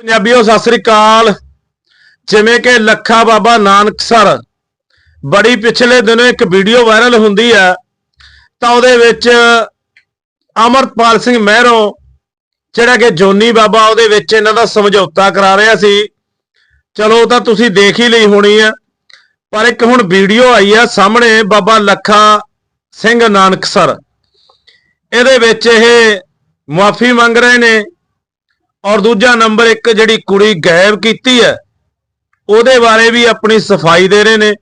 ਪੰਜਾਬੀਓ, ਸਤਿ ਸ੍ਰੀ ਅਕਾਲ। ਜਿਵੇਂ ਕਿ ਲੱਖਾ ਬਾਬਾ ਨਾਨਕ ਸਰ, ਬੜੀ ਪਿਛਲੇ ਦਿਨੋਂ ਇੱਕ ਵੀਡੀਓ ਵਾਇਰਲ ਹੁੰਦੀ ਹੈ, ਤਾਂ ਉਹਦੇ ਵਿੱਚ ਅਮਰਪਾਲ ਸਿੰਘ ਮਹਿਰੋਂ, ਜਿਹੜਾ ਕਿ ਜੋਨੀ ਬਾਬਾ, ਉਹਦੇ ਵਿੱਚ ਇਹਨਾਂ ਦਾ ਸਮਝੌਤਾ ਕਰਾ ਰਿਹਾ ਸੀ। ਚਲੋ ਤਾਂ ਤੁਸੀਂ ਦੇਖ ਹੀ ਲਈ ਹੋਣੀ ਆ ਪਰ ਇੱਕ ਹੁਣ ਵੀਡੀਓ ਆਈ ਆ ਸਾਹਮਣੇ ਬਾਬਾ ਲੱਖਾ ਸਿੰਘ ਨਾਨਕ ਸਰ। ਇਹਦੇ ਵਿੱਚ ਇਹ ਮੁਆਫੀ ਮੰਗ ਰਹੇ ਨੇ। ਔਰ ਦੂਜਾ ਨੰਬਰ ਇੱਕ ਜਿਹੜੀ ਕੁੜੀ ਗਾਇਬ ਕੀਤੀ ਹੈ, ਉਹਦੇ ਬਾਰੇ ਵੀ ਆਪਣੀ ਸਫ਼ਾਈ ਦੇ ਰਹੇ ਨੇ।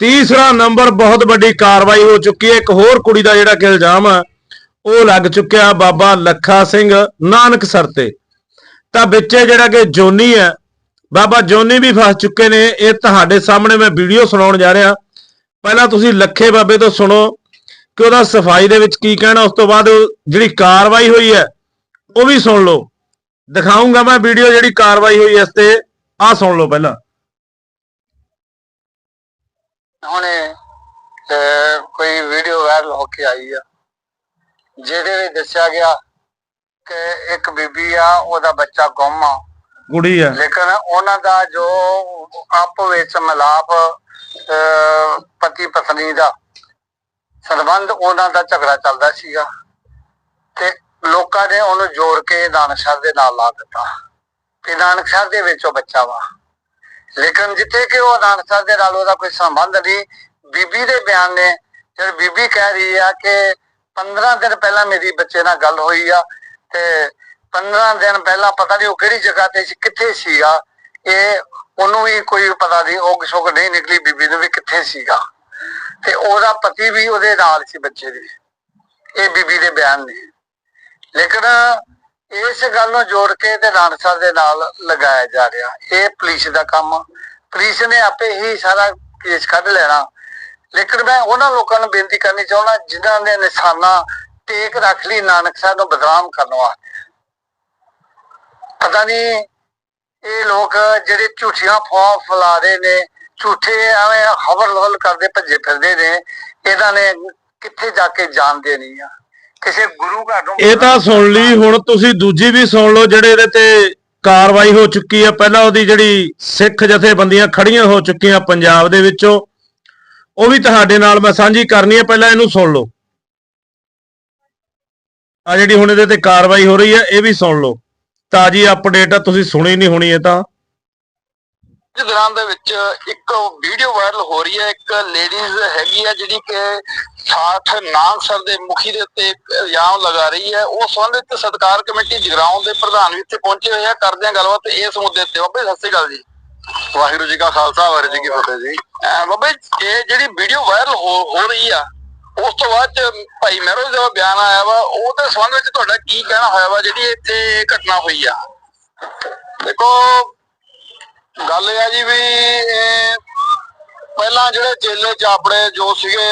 ਤੀਸਰਾ ਨੰਬਰ ਬਹੁਤ ਵੱਡੀ ਕਾਰਵਾਈ ਹੋ ਚੁੱਕੀ ਹੈ। ਇੱਕ ਹੋਰ ਕੁੜੀ ਦਾ ਜਿਹੜਾ ਕਿ ਇਲਜ਼ਾਮ ਆ, ਉਹ ਲੱਗ ਚੁੱਕਿਆ ਬਾਬਾ ਲੱਖਾ ਸਿੰਘ ਨਾਨਕ ਸਰ ਤੇ। ਤਾਂ ਵਿੱਚੇ ਜਿਹੜਾ ਕਿ ਜੋਨੀ ਹੈ, ਬਾਬਾ ਜੋਨੀ ਵੀ ਫਸ ਚੁੱਕੇ ਨੇ। ਇਹ ਤੁਹਾਡੇ ਸਾਹਮਣੇ ਮੈਂ ਵੀਡੀਓ ਸੁਣਾਉਣ ਜਾ ਰਿਹਾ। ਪਹਿਲਾਂ ਤੁਸੀਂ ਲੱਖੇ ਬਾਬੇ ਤੋਂ ਸੁਣੋ ਕਿ ਉਹਦਾ ਸਫ਼ਾਈ ਦੇ ਵਿੱਚ ਕੀ ਕਹਿਣਾ। ਉਸ ਤੋਂ ਬਾਅਦ ਜਿਹੜੀ ਕਾਰਵਾਈ ਹੋਈ ਹੈ, ਉਹ ਵੀ ਸੁਣ ਲਓ। ਦਿਖਾਉਂਗਾ ਮੈਂ ਵੀਡੀਓ ਜਿਹੜੀ ਕਾਰਵਾਈ ਹੋਈ ਇਸ ਤੇ। ਆਹ ਸੁਣ ਲਓ ਪਹਿਲਾਂ। ਹੁਣੇ ਕੋਈ ਵੀਡੀਓ ਵਾਇਰਲ ਹੋ ਕੇ ਆਈ ਆ ਜਿਹਦੇ ਵਿੱਚ ਦੱਸਿਆ ਗਿਆ ਕਿ ਇੱਕ ਬੀਬੀ ਆ ਉਹਦਾ ਬੱਚਾ ਗੁੰਮ ਆ। ਕੁੜੀ ਹੈ ਲੇਕਿਨ ਉਹਨਾਂ ਦਾ ਜੋ ਆਪ ਵਿੱਚ ਮਿਲਾਪ ਪਤੀ ਪਤਨੀ ਦਾ ਸੰਬੰਧ ਉਹਨਾਂ ਦਾ ਝਗੜਾ ਚੱਲਦਾ ਸੀਗਾ। ਤੇ ਲੋਕਾਂ ਨੇ ਉਹਨੂੰ ਜੋੜ ਕੇ ਨਾਨਕ ਨਾਨਕਸਰ ਦੇ ਨਾਲ ਲਾ ਦਿੱਤਾ। ਕਿ ਨਾਨਕਸਰ ਦੇ ਵਿੱਚ ਬੱਚਾ ਵਾ। ਲੇਕਿਨ ਜਿੱਥੇ ਕਿ ਉਹ ਨਾਨਕਸਰ ਦੇ ਨਾਲ ਉਹਦਾ ਕੋਈ ਸੰਬੰਧ ਨਹੀਂ, ਬੀਬੀ ਦੇ ਬਿਆਨ ਨੇ, ਜਦ ਬੀਬੀ ਕਹਿ ਰਹੀ ਆ ਕਿ 15 ਦਿਨ ਪਹਿਲਾਂ ਮੇਰੀ ਬੱਚੇ ਨਾਲ ਗੱਲ ਹੋਈ ਆ, ਤੇ 15 ਦਿਨ ਪਹਿਲਾਂ ਪਤਾ ਨਹੀਂ ਉਹ ਕਿਹੜੀ ਜਗ੍ਹਾ ਤੇ ਸੀ, ਕਿੱਥੇ ਸੀਗਾ ਇਹ ਉਹਨੂੰ ਵੀ ਕੋਈ ਪਤਾ ਨਹੀਂ, ਉਹ ਸ਼ੋਕ ਨਹੀਂ ਨਿਕਲੀ ਬੀਬੀ ਨੂੰ ਵੀ ਕਿੱਥੇ ਸੀਗਾ। ਤੇ ਉਹਦਾ ਪਤੀ ਵੀ ਉਹਦੇ ਨਾਲ ਸੀ ਬੱਚੇ ਦੇ, ਇਹ ਬੀਬੀ ਦੇ ਬਿਆਨ ਨੇ। ਲੇਕਿਨ ਇਸ ਗੱਲ ਨੂੰ ਜੋੜ ਕੇ ਤੇ ਰਾਣਸਰ ਦੇ ਨਾਲ ਲਗਾਇਆ ਜਾ ਰਿਹਾ। ਇਹ ਪੁਲਿਸ ਦਾ ਕੰਮ। ਪੁਲਿਸ ਨੇ ਆਪੇ ਹੀ ਸਾਰਾ ਕੇਸ ਕੱਢ ਲੈਣਾ। ਲੇਕਿਨ ਮੈਂ ਉਹਨਾਂ ਲੋਕਾਂ ਨੂੰ ਬੇਨਤੀ ਕਰਨੀ ਚਾਹੁੰਦਾ, ਜਿਨ੍ਹਾਂ ਨੇ ਨਿਸ਼ਾਨਾ ਟੇਕ ਰੱਖ ਲਈ ਨਾਨਕ ਸਾਹਿਬ ਨੂੰ ਬਦਨਾਮ ਕਰਨ ਵਾਸਤੇ। ਪਤਾ ਨਹੀਂ ਇਹ ਲੋਕ ਜਿਹੜੇ ਝੂਠੀਆਂ ਫੌ ਫੈਲਾ ਰਹੇ ਨੇ, ਝੂਠੇ ਐਵੇਂ ਹਵਲ ਲਵਲ ਕਰਦੇ, ਭੱਜੇ ਫਿਰਦੇ ਨੇ, ਇਹਨਾਂ ਨੇ ਕਿੱਥੇ ਜਾ ਕੇ ਜਾਣ ਦੇਣੀ ਆ। ਕਿਸੇ ਗੁਰੂ ਘਰ ਨੂੰ ਇਹ ਤਾਂ ਸੁਣ ਲਈ ਹੁਣ ਤੁਸੀਂ ਦੂਜੀ ਵੀ ਸੁਣ ਲਓ ਜਿਹੜੇ ਇਹਦੇ ਤੇ ਕਾਰਵਾਈ ਹੋ ਚੁੱਕੀ ਹੈ ਪਹਿਲਾਂ ਉਹਦੀ ਜਿਹੜੀ ਸਿੱਖ ਜਥੇਬੰਦੀਆਂ ਖੜੀਆਂ ਹੋ ਚੁੱਕੀਆਂ ਪੰਜਾਬ ਦੇ ਵਿੱਚੋਂ ਉਹ ਵੀ ਤੁਹਾਡੇ ਨਾਲ ਮੈਂ ਸਾਂਝੀ ਕਰਨੀ ਹੈ ਪਹਿਲਾਂ ਇਹਨੂੰ ਸੁਣ ਲਓ। ਆ ਜਿਹੜੀ ਹੁਣ ਇਹਦੇ ਤੇ ਕਾਰਵਾਈ ਹੋ ਰਹੀ ਹੈ ਇਹ ਵੀ ਸੁਣ ਲਓ। ਤਾਜੀ ਅਪਡੇਟ ਆ ਤੁਸੀਂ ਸੁਣੀ ਨਹੀਂ ਹੋਣੀ ਇਹ ਤਾਂ। ਅੱਜ ਦੌਰਾਨ ਦੇ ਵਿੱਚ ਇੱਕ ਵੀਡੀਓ ਵਾਇਰਲ ਹੋ ਰਹੀ ਹੈ ਇੱਕ ਲੇਡੀਜ਼ ਹੈਗੀ ਹੈ ਜਿਹੜੀ ਕਿ ਸਾਠ ਨਾਗਸਰ ਦੇ ਮੁਖੀ ਦੇ ਉੱਤੇ ਇਲਜ਼ਾਮ ਲਗਾ ਰਹੀ ਹੈ। ਉਸ ਸੰਬੰਧ ਵਿੱਚ ਸਤਕਾਰ ਕਮੇਟੀ ਜਗਰਾਉਂ ਦੇ ਪ੍ਰਧਾਨ ਵੀ ਇੱਥੇ ਪਹੁੰਚੇ ਹੋਏ ਆ। ਕਰਦੇ ਆ ਗੱਲਬਾਤ ਇਸ ਮੁੱਦੇ ਤੇ। ਬਾਬੇ ਸਤਿ ਸ਼੍ਰੀ ਅਕਾਲ ਜੀ। ਵਾਹਿਗੁਰੂ ਜੀ ਕਾ ਖਾਲਸਾ ਵਾਹਿਗੁਰੂ ਜੀ ਕੀ ਫਤਿਹ ਜੀ। ਬਾਬੇ ਇਹ ਜਿਹੜੀ ਵੀਡੀਓ ਵਾਇਰਲ ਹੋ ਰਹੀ ਆ ਉਸ ਤੋਂ ਬਾਅਦ ਭਾਈ ਮਹਿਰੋ ਜੀ ਦਾ ਬਿਆਨ ਆਇਆ ਵਾ। ਉਹਦੇ ਸੰਬੰਧ ਵਿੱਚ ਤੁਹਾਡਾ ਕੀ ਕਹਿਣਾ ਹੋਇਆ ਵਾ ਜਿਹੜੀ ਇੱਥੇ ਘਟਨਾ ਹੋਈ ਆ? ਦੇਖੋ ਗੱਲ ਇਹ ਆ ਜੀ ਵੀ ਇਹ ਪਹਿਲਾਂ ਜਿਹੜੇ ਚੇਲੇ ਚ ਆਪਣੇ ਜੋ ਸੀਗੇ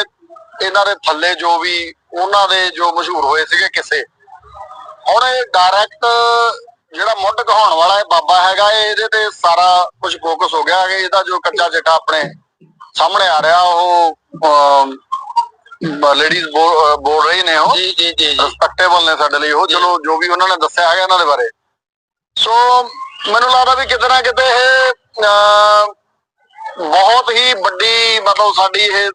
ਇਹਨਾਂ ਦੇ ਥੱਲੇ ਜੋ ਵੀ ਉਹਨਾਂ ਦੇ ਜੋ ਮਸ਼ਹੂਰ ਹੋਏ ਸੀਗੇ ਕਿਸੇ। ਹੁਣ ਇਹ ਡਾਇਰੈਕਟ ਜਿਹੜਾ ਮੁੱਢ ਕਹਾਉਣ ਵਾਲਾ ਇਹ ਬਾਬਾ ਹੈਗਾ ਇਹ ਇਹਦੇ ਤੇ ਸਾਰਾ ਕੁਝ ਫੋਕਸ ਹੋ ਗਿਆ ਕਿ ਇਹਦਾ ਜੋ ਕੱਚਾ ਚਿੱਟਾ ਆਪਣੇ ਸਾਹਮਣੇ ਆ ਰਿਹਾ ਉਹ ਲੇਡੀਜ਼ ਬੋਲ ਰਹੀ ਨੇ ਉਹ। ਜੀ ਜੀ ਜੀ ਰਿਸਪੈਕਟੇਬਲ ਨੇ ਸਾਡੇ ਲਈ ਉਹ। ਚਲੋ ਜੋ ਵੀ ਉਹਨਾਂ ਨੇ ਦੱਸਿਆ ਹੈਗਾ ਇਹਨਾਂ ਦੇ ਬਾਰੇ। ਸੋ ਮੈਨੂੰ ਲੱਗਦਾ ਵੀ ਕਿਤੇ ਨਾ ਕਿਤੇ ਇਹ ਅਹ, ਬਹੁਤ ਹੀ ਵੱਡੀ ਮਤਲਬ ਸਾਡੀ ਇਹ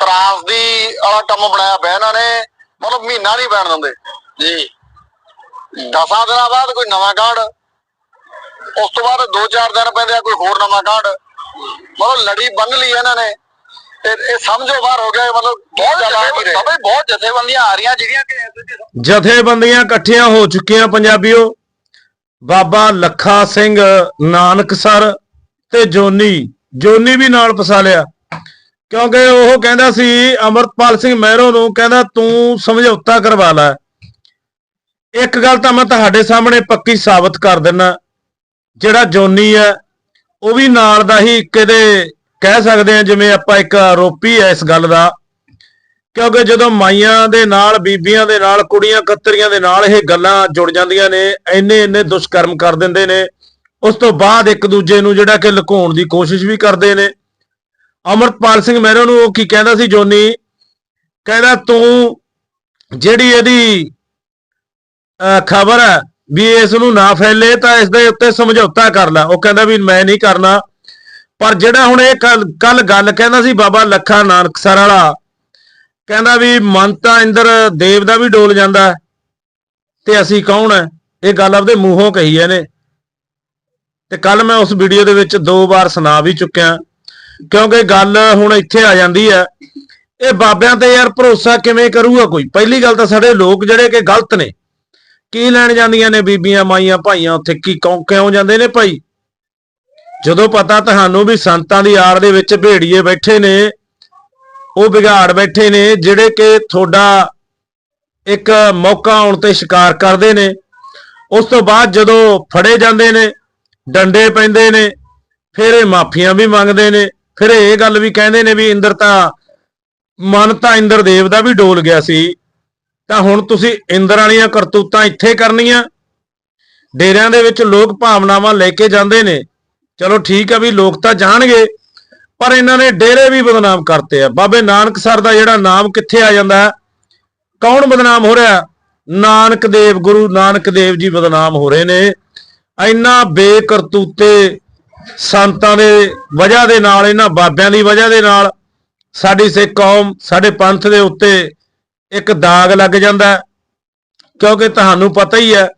ਤਰਾਸਦੀ ਵਾਲਾ ਕੰਮ ਬਣਾਇਆ ਪਿਆ ਇਹਨਾਂ ਨੇ ਮਤਲਬ ਮਹੀਨਾ ਨਹੀਂ ਬੈਣ ਦਿੰਦੇ। ਜੀ। ਦਸਾਂ ਦਿਨਾਂ ਬਾਅਦ ਕੋਈ ਨਵਾਂ ਕਾਂਡ ਉਸ ਤੋਂ ਬਾਅਦ ਦੋ ਚਾਰ ਦਿਨ ਪੈਂਦੇ ਆ ਕੋਈ ਹੋਰ ਨਵਾਂ ਕਾਂਡ ਮਤਲਬ ਲੜੀ ਬੰਨ ਲਈ ਇਹਨਾਂ ਨੇ। ਤੇ ਇਹ ਸਮਝੋ ਬਾਹਰ ਹੋ ਗਿਆ ਮਤਲਬ ਬਹੁਤ ਜ਼ਿਆਦਾ ਬਹੁਤ ਜਥੇਬੰਦੀਆਂ ਆ ਰਹੀਆਂ ਜਿਹੜੀਆਂ ਕਿ ਜਥੇਬੰਦੀਆਂ ਇਕੱਠੀਆਂ ਹੋ ਚੁੱਕੀਆਂ ਪੰਜਾਬੀਓ। ਬਾਬਾ ਲੱਖਾ ਸਿੰਘ ਨਾਨਕਸਰ ਤੇ ਜੋਨੀ ਜੋਨੀ ਵੀ ਨਾਲ ਫਸਾ ਲਿਆ। ਕਿਉਂਕਿ ਉਹ ਕਹਿੰਦਾ ਸੀ ਅਮਰਪਾਲ ਸਿੰਘ ਮਹਿਰੋ ਨੂੰ ਕਹਿੰਦਾ, ਤੂੰ ਸਮਝੌਤਾ ਕਰਵਾ ਲੈ। ਇੱਕ ਗੱਲ ਤਾਂ ਮੈਂ ਤੁਹਾਡੇ ਸਾਹਮਣੇ ਪੱਕੀ ਸਾਬਤ ਕਰ ਦਿੰਨਾ। ਜਿਹੜਾ ਜੋਨੀ ਹੈ, ਉਹ ਵੀ ਨਾਲ ਦਾ ਹੀ ਕਿਤੇ ਕਹਿ ਸਕਦੇ ਆ ਜਿਵੇਂ ਆਪਾਂ ਇੱਕ ਆਰੋਪੀ ਹੈ ਇਸ ਗੱਲ ਦਾ। ਕਿਉਂਕਿ ਜਦੋਂ ਮਾਈਆਂ ਦੇ ਨਾਲ, ਬੀਬੀਆਂ ਦੇ ਨਾਲ, ਕੁੜੀਆਂ ਕਤਰੀਆਂ ਦੇ ਨਾਲ ਇਹ ਗੱਲਾਂ ਜੁੜ ਜਾਂਦੀਆਂ ਨੇ, ਇੰਨੇ ਇੰਨੇ ਦੁਸ਼ਕਰਮ ਕਰ ਦਿੰਦੇ ਨੇ, ਉਸ ਤੋਂ ਬਾਅਦ ਇੱਕ ਦੂਜੇ ਨੂੰ ਜਿਹੜਾ ਕਿ ਲੁਕਾਉਣ ਦੀ ਕੋਸ਼ਿਸ਼ ਵੀ ਕਰਦੇ ਨੇ। ਅਮਰਪਾਲ ਸਿੰਘ ਮਹਿਰੋ ਨੂੰ ਉਹ ਕੀ ਕਹਿੰਦਾ ਸੀ, ਜੋਨੀ? ਕਹਿੰਦਾ, ਤੂੰ ਜਿਹੜੀ ਇਹਦੀ ਖਬਰ ਹੈ ਵੀ ਇਸ ਨੂੰ ਨਾ ਫੈਲੇ ਤਾਂ ਇਸ ਦੇ ਉੱਤੇ ਸਮਝੌਤਾ ਕਰ ਲੈ। ਉਹ ਕਹਿੰਦਾ ਵੀ ਮੈਂ ਨਹੀਂ ਕਰਨਾ। ਪਰ ਜਿਹੜਾ ਹੁਣ ਇਹ ਕੱਲ ਗੱਲ ਕਹਿੰਦਾ ਸੀ ਬਾਬਾ ਲੱਖਾ ਨਾਨਕ ਸਰ ਵਾਲਾ ਕਹਿੰਦਾ ਵੀ ਮਨ ਤਾਂ ਇੰਦਰ ਦੇਵ ਦਾ ਵੀ ਡੋਲ ਜਾਂਦਾ ਤੇ ਅਸੀਂ ਕੌਣ ਹੈ? ਇਹ ਗੱਲ ਆਪਦੇ ਮੂੰਹੋਂ ਕਹੀ ਇਹਨੇ। ਤੇ ਕੱਲ ਮੈਂ ਉਸ ਵੀਡੀਓ ਦੇ ਵਿੱਚ ਦੋ ਵਾਰ ਸੁਣਾ ਵੀ ਚੁੱਕਿਆ, ਕਿਉਂਕਿ ਗੱਲ ਹੁਣ ਇੱਥੇ ਆ ਜਾਂਦੀ ਹੈ। ਇਹ ਬਾਬਿਆਂ ਤੇ ਯਾਰ ਭਰੋਸਾ ਕਿਵੇਂ ਕਰੂਗਾ ਕੋਈ? ਪਹਿਲੀ ਗੱਲ ਤਾਂ ਸਾਡੇ ਲੋਕ ਜਿਹੜੇ ਕਿ ਗਲਤ ਨੇ। ਕੀ ਲੈਣ ਜਾਂਦੀਆਂ ਨੇ ਬੀਬੀਆਂ, ਮਾਈਆਂ, ਭਾਈਆਂ ਉੱਥੇ? ਕੀ ਕੌਂ- ਕਿਉਂ ਜਾਂਦੇ ਨੇ ਭਾਈ? ਜਦੋਂ ਪਤਾ ਤੁਹਾਨੂੰ ਵੀ ਸੰਤਾਂ ਦੀ ਆੜ ਦੇ ਵਿੱਚ ਭੇੜੀਏ ਬੈਠੇ ਨੇ ਉਹ ਵਿਗਾੜ ਬੈਠੇ ਨੇ, ਜਿਹੜੇ ਕਿ ਤੁਹਾਡਾ ਇੱਕ ਮੌਕਾ ਆਉਣ ਤੇ ਸ਼ਿਕਾਰ ਕਰਦੇ ਨੇ। ਉਸ ਤੋਂ ਬਾਅਦ ਜਦੋਂ ਫੜੇ ਜਾਂਦੇ ਨੇ, ਡੰਡੇ ਪੈਂਦੇ ਨੇ, ਫਿਰ ਇਹ ਮਾਫੀਆਂ ਵੀ ਮੰਗਦੇ ਨੇ, ਫਿਰ ਇਹ ਗੱਲ ਵੀ ਕਹਿੰਦੇ ਨੇ ਵੀ ਇੰਦਰ ਤਾਂ, ਮਨ ਤਾਂ ਇੰਦਰ ਦੇਵ ਦਾ ਵੀ ਡੋਲ ਗਿਆ ਸੀ। ਤਾਂ ਹੁਣ ਤੁਸੀਂ ਇੰਦਰ ਵਾਲੀਆਂ ਕਰਤੂਤਾਂ ਇੱਥੇ ਕਰਨੀਆਂ। ਡੇਰਿਆਂ ਦੇ ਵਿੱਚ ਲੋਕ ਭਾਵਨਾਵਾਂ ਲੈ ਕੇ ਜਾਂਦੇ ਨੇ। ਚਲੋ ਠੀਕ ਆ ਵੀ ਲੋਕ ਤਾਂ ਜਾਣਗੇ ਪਰ ਇਹਨਾਂ ਨੇ ਡੇਰੇ ਵੀ ਬਦਨਾਮ ਕਰਤੇ ਆ। ਬਾਬੇ ਨਾਨਕ ਸਰ ਦਾ ਜਿਹੜਾ ਨਾਮ ਕਿੱਥੇ ਆ ਜਾਂਦਾ ਕੌਣ ਬਦਨਾਮ ਹੋ ਰਿਹਾ? ਨਾਨਕ ਦੇਵ, ਗੁਰੂ ਨਾਨਕ ਦੇਵ ਜੀ ਬਦਨਾਮ ਹੋ ਰਹੇ ਨੇ। ਇੰਨਾ ਬੇਕਰਤੂਤੇ ਸੰਤਾਂ ਦੇ ਵਜ੍ਹਾ ਦੇ ਨਾਲ, ਇਹਨਾਂ ਬਾਬਿਆਂ ਦੀ ਵਜ੍ਹਾ ਦੇ ਨਾਲ ਸਾਡੀ ਸਿੱਖ ਕੌਮ, ਸਾਡੇ ਪੰਥ ਦੇ ਉੱਤੇ ਇੱਕ ਦਾਗ ਲੱਗ ਜਾਂਦਾ ਕਿਉਂਕਿ ਤੁਹਾਨੂੰ ਪਤਾ ਹੀ ਹੈ,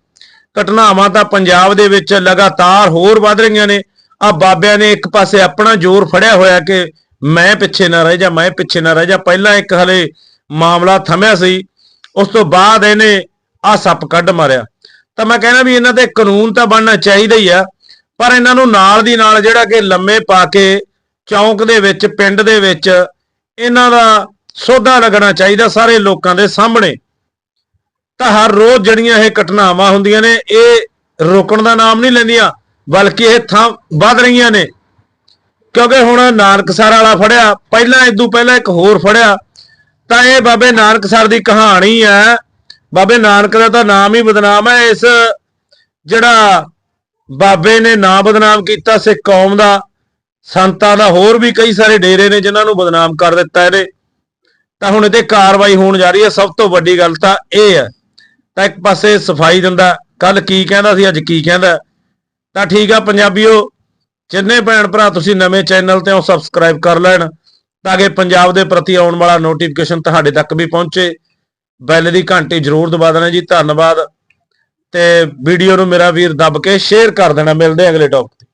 ਘਟਨਾਵਾਂ ਤਾਂ ਪੰਜਾਬ ਦੇ ਵਿੱਚ ਲਗਾਤਾਰ ਹੋਰ ਵੱਧ ਰਹੀਆਂ ਨੇ। ਆ ਬਾਬਿਆਂ ਨੇ ਇੱਕ ਪਾਸੇ ਆਪਣਾ ਜ਼ੋਰ ਫੜਿਆ ਹੋਇਆ ਕਿ ਮੈਂ ਪਿੱਛੇ ਨਾ ਰਹਿ ਜਾ, ਮੈਂ ਪਿੱਛੇ ਨਾ ਰਹਿ ਜਾ। ਪਹਿਲਾਂ ਇੱਕ ਹਲੇ ਮਾਮਲਾ ਥਮਿਆ ਸੀ, ਉਸ ਤੋਂ ਬਾਅਦ ਇਹਨੇ ਆ ਸੱਪ ਕੱਢ ਮਾਰਿਆ। ਤਾਂ ਮੈਂ ਕਹਿੰਦਾ ਵੀ ਇਹਨਾਂ ਤੇ ਕਾਨੂੰਨ ਤਾਂ ਬਣਨਾ ਚਾਹੀਦਾ ਹੀ ਆ, ਪਰ ਇਹਨਾਂ ਨੂੰ ਨਾਲ ਦੀ ਨਾਲ ਜਿਹੜਾ ਕਿ ਲੰਮੇ ਪਾ ਕੇ ਚੌਂਕ ਦੇ ਵਿੱਚ, ਪਿੰਡ ਦੇ ਵਿੱਚ ਇਹਨਾਂ ਦਾ ਸੋਧਾ ਲੱਗਣਾ ਚਾਹੀਦਾ ਸਾਰੇ ਲੋਕਾਂ ਦੇ ਸਾਹਮਣੇ। ਤਾਂ ਹਰ ਰੋਜ਼ ਜਿਹੜੀਆਂ ਇਹ ਘਟਨਾਵਾਂ ਹੁੰਦੀਆਂ ਨੇ, ਇਹ ਰੁਕਣ ਦਾ ਨਾਮ ਨਹੀਂ ਲੈਂਦੀਆਂ। ਬਲਕਿ ਇਹ ਥਾਂ ਵੱਧ ਰਹੀਆਂ ਨੇ। ਕਿਉਂਕਿ ਹੁਣ ਨਾਨਕਸਰ ਵਾਲਾ ਫੜਿਆ, ਪਹਿਲਾਂ ਇਦੋਂ ਪਹਿਲਾਂ ਇੱਕ ਹੋਰ ਫੜਿਆ, ਤਾਂ ਇਹ ਬਾਬੇ ਨਾਨਕਸਰ ਦੀ ਕਹਾਣੀ ਹੈ। ਬਾਬੇ ਨਾਨਕ ਦਾ ਤਾਂ ਨਾਮ ਹੀ ਬਦਨਾਮ ਹੈ। ਇਸ ਜਿਹੜਾ ਬਾਬੇ ਨੇ ਨਾਂ ਬਦਨਾਮ ਕੀਤਾ, ਸਿੱਖ ਕੌਮ ਦਾ, ਸੰਤਾਂ ਦਾ, ਹੋਰ ਵੀ ਕਈ ਸਾਰੇ ਡੇਰੇ ਨੇ ਜਿਨ੍ਹਾਂ ਨੂੰ ਬਦਨਾਮ ਕਰ ਦਿੱਤਾ ਇਹਨੇ। ਤਾਂ ਹੁਣ ਇਹਤੇ ਕਾਰਵਾਈ ਹੋਣ ਜਾ ਰਹੀ ਹੈ। ਸਭ ਤੋਂ ਵੱਡੀ ਗੱਲ ਤਾਂ ਇਹ ਹੈ। ਤਾਂ ਇੱਕ ਪਾਸੇ ਸਫ਼ਾਈ ਦਿੰਦਾ ਕੱਲ ਕੀ ਕਹਿੰਦਾ ਸੀ, ਅੱਜ ਕੀ ਕਹਿੰਦਾ? ਤਾਂ ਠੀਕ ਆ ਪੰਜਾਬੀਓ, ਜਿੰਨੇ ਭੈਣ ਭਰਾ ਤੁਸੀਂ ਨਵੇਂ ਚੈਨਲ ਤੇ ਹੋ ਸਬਸਕ੍ਰਾਈਬ ਕਰ ਲੈਣ, ਤਾਂ ਕਿ ਪੰਜਾਬ ਦੇ ਪ੍ਰਤੀ ਆਉਣ ਵਾਲਾ ਨੋਟੀਫਿਕੇਸ਼ਨ ਤੁਹਾਡੇ ਤੱਕ ਵੀ ਪਹੁੰਚੇ। ਬੈਲ ਦੀ ਘੰਟੀ ਜ਼ਰੂਰ ਦਬਾ ਦੇਣਾ ਜੀ, ਧੰਨਵਾਦ। ਤੇ ਵੀਡੀਓ ਨੂੰ ਮੇਰਾ ਵੀਰ ਦੱਬ ਕੇ ਸ਼ੇਅਰ ਕਰ ਦੇਣਾ। ਮਿਲਦੇ ਅਗਲੇ ਟੌਪ ਤੇ।